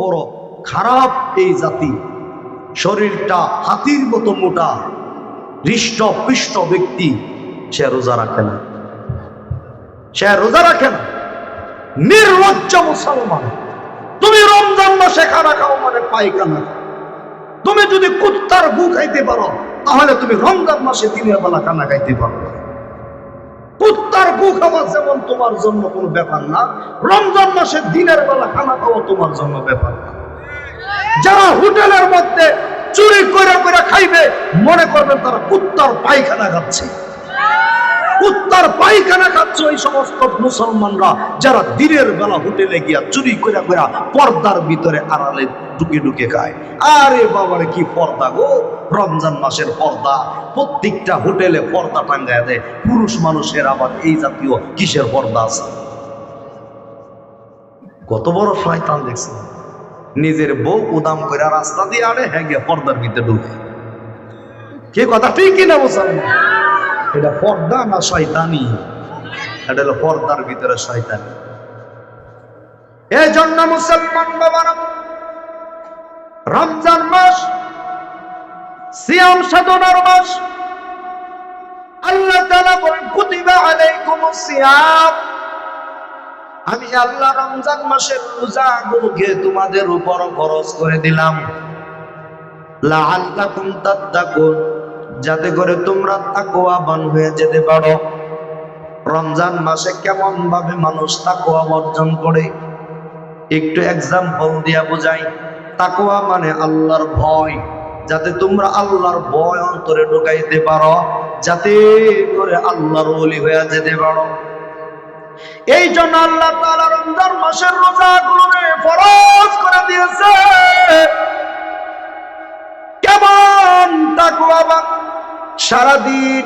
বড় খারাপ এই জাতি শরীরটা হাতির মতো মোটা হৃষ্ট পৃষ্ট ব্যক্তি, সে রোজা রাখে না সে রোজা রাখে না নির্লজ্জ মুসলমান তুমি রমজান মাসে খানা খাও মানে পায়খানা। তুমি যদি কুত্তার গু খাইতে পারো, তাহলে তুমি রমজান মাসে দিনের বেলা খানা খাইতে পারো না। কুত্তার গু খাওয়া যেমন তোমার জন্য কোনো ব্যাপার না, রমজান মাসে দিনের বেলা খানা খাওয়া তোমার জন্য ব্যাপার না। যারা হোটেলের মধ্যে চুরি করে করে খাইবে, মনে করবেন তারা কুত্তার পায়খানা খাচ্ছে। কুত্তার পায়খানা খাচ্ছে ওই সমস্ত মুসলমানরা, যারা দিনের বেলা হোটেলে গিয়া চুরি করে করে পর্দার ভিতরে আড়ালে ঢুকে ঢুকে খায়। আরে বাবারে, কি পর্দা গো? রমজান মাসের পর্দা। প্রত্যেকটা হোটেলে পর্দা টাঙ্গায় দেয়। পুরুষ মানুষের আবার এই জাতীয় কিসের পর্দা আছে? কত বড় শয়তান দেখছেন? নিজের বউ উদাম করে রাস্তা দিয়ে আরে হ্যাঁ গিয়ে পর্দার ভিতরে ঢুকে। কে কথা, ঠিক কিনা মুসলমান? এটা পর্দা না শয়তানি? এটা হলো পর্দার ভিতরে শয়তানি। এই জন্য মুসলমান বাবারা, রমজান মাস, সিয়াম সাধনার মাস, আল্লাহ তাআলা বলেন, কুতিবা সিয়াম। আমি আল্লাহ রমজান মাসের রোজা গুলোকে তোমাদের উপর খরচ করে দিলাম। লাআল্লাকুম তাত্তাকুন। যাতে করে তোমরা তাকওয়াবান হয়ে যেতে পারো। রমজান মাসে কেমন ভাবে মানুষ তাকওয়া অর্জন করে? একটু এক্সাম্পল দিয়া বোঝাই। তাকওয়া মানে আল্লাহর ভয়। যাতে তোমরা আল্লাহর ভয় অন্তরে ঢুকাইতে পারো, যাতে করে আল্লাহর ওলি হয়ে যেতে পারো। এই জন্য আল্লাহ তাআলা রমজান মাসের রোজাগুলোকে ফরজ করে দিয়েছে। কেমন তাকওয়াবান সারাদিন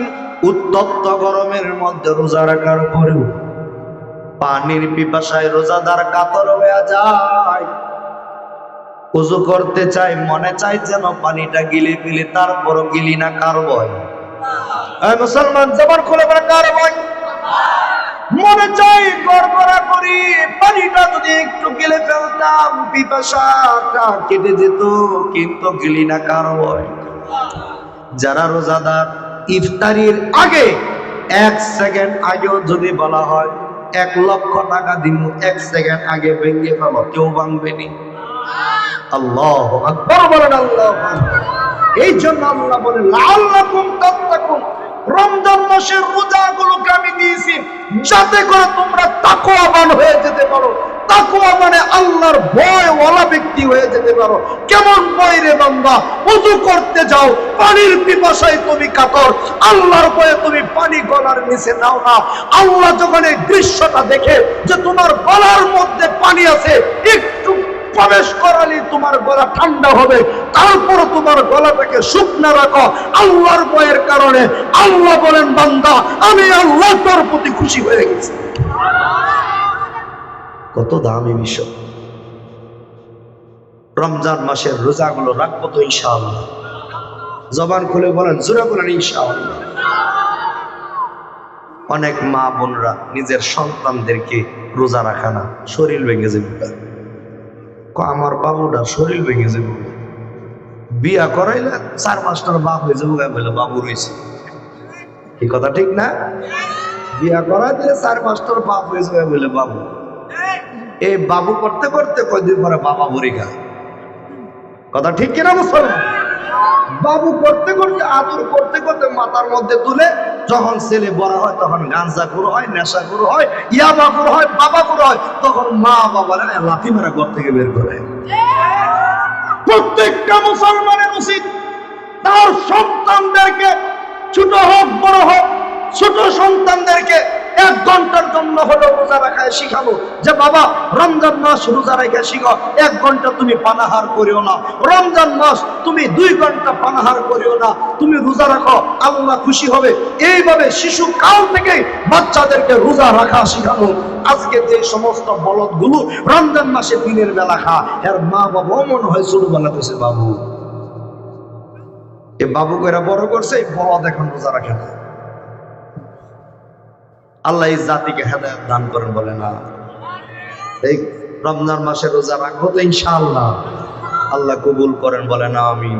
উত্তপ্ত গরমের মধ্যে রোজা রাখার পরেও পানির পিপাসায় রোজাদার কাতর হয়ে যায়। উজু করতে চাই, মনে চাই যেন পানিটা গিলে ফেলে, তারপরও গিলি না কার এই মুসলমান, জবান খুলে কার ভয় মনে চাই গড়বড়া করি, পানিটা যদি একটু গিলে ফেলতাম, পিপাসাটা কেটে যেত, কিন্তু গিলি না কার ভয় যারা রোজাদার, ইফতারির আগে এক সেকেন্ড আগেও যদি বলা হয়, এক লক্ষ টাকা দিব এক সেকেন্ড আগে ভেঙে ফেলো, কেউ ভাঙবেনি আল্লাহ আকবার বলেন, আল্লাহ এই জন্য আল্লাহ বলেন লাল্লাকুম তাত্তাকুন। রমজান মাসের রোজাগুলোকে আমি দিয়েছি যাতে করে তোমরা তাকওয়াবান হয়ে তাকওয়া মানে আল্লাহর ভয় ওয়ালা ব্যক্তি হয়ে যেতে পারো। কেমন ভয় রে বান্দা? ওযু করতে যাও, পানির পিপাসায় তুমি কাতর। আল্লাহর ভয়ে তুমি পানি গলার নিচে নাও না। আল্লাহ যখন এই দৃশ্যটা দেখে যে তোমার গলার মধ্যে পানি আছে, একটু প্রবেশ করালে তোমার গলা ঠান্ডা হবে। তারপর তোমার গলাটাকে শুকনা রাখো। আল্লাহর ভয়ের কারণে আল্লাহ বলেন, বান্দা, আমি আল্লাহ তোর প্রতি খুশি হয়ে গেছি। কত দামি বিষয় রমজান মাসের রোজাগুলো রাখব তো ইনশাআল্লাহ। জবান খুলে বলেন, জোরে বলেন ইনশাআল্লাহ। অনেক মা বোনরা নিজের সন্তানদেরকে রোজা রাখা না, শরীর ভেঙে যাবে। আমার বাবুটা শরীর ভেঙে যাবে। বিয়া করাইলে চার মাসটার বাপ হয়ে যাব বলে বাবু রয়েছে। এই কথা ঠিক না? বিয়া করাই দিলে চার মাসটার বাপ হয়ে যাবে, বলে বাবু। এই বাবু করতে করতে কয়দিন পরে বাবা বুড়ি খায় কথা ঠিক কিনা মুসলমান? বাবু করতে করতে, আদর করতে করতে মাথার মধ্যে তুলে যখন ছেলে বড় হয়, তখন গাঞ্জা গুরু হয়, নেশা গুরু হয়, ইয়াবা গুরু হয়, বাবা গুরু হয়, তখন মা বাবা লাথি মারা ঘর থেকে বের করে প্রত্যেকটা মুসলমানের উচিত তার সন্তানদেরকে, ছোট হোক, বড় হোক, ছোট সন্তানদেরকে এক ঘণ্টার জন্য হলো রোজা রাখায় শিখাবো যে, বাবা, রমজান মাস রোজা রেখে শিখো। এক ঘণ্টা তুমি পানাহার করিও না। রমজান মাস তুমি দুই ঘণ্টা পানাহার করিও না। তুমি রোজা রাখো, আল্লাহ খুশি হবে। এইভাবে শিশু কাল থেকে বাচ্চাদেরকে রোজা রাখা শিখানো আজকে যে সমস্ত বলদগুলো রমজান মাসে দিনের বেলা খা, এর মা বাবা মনে হয় ছোটবেলা করছে বাবু। এ বাবু কইরা বড় করছে, এই বলদ এখন রোজা রাখে না। আল্লাহ এই জাতিকে হেদায়ত দান করেন বলে না। এই রমজান মাসে রোজা রাখব তো ইনশাআল্লাহ। আল্লাহ কবুল করেন বলে না, আমিন।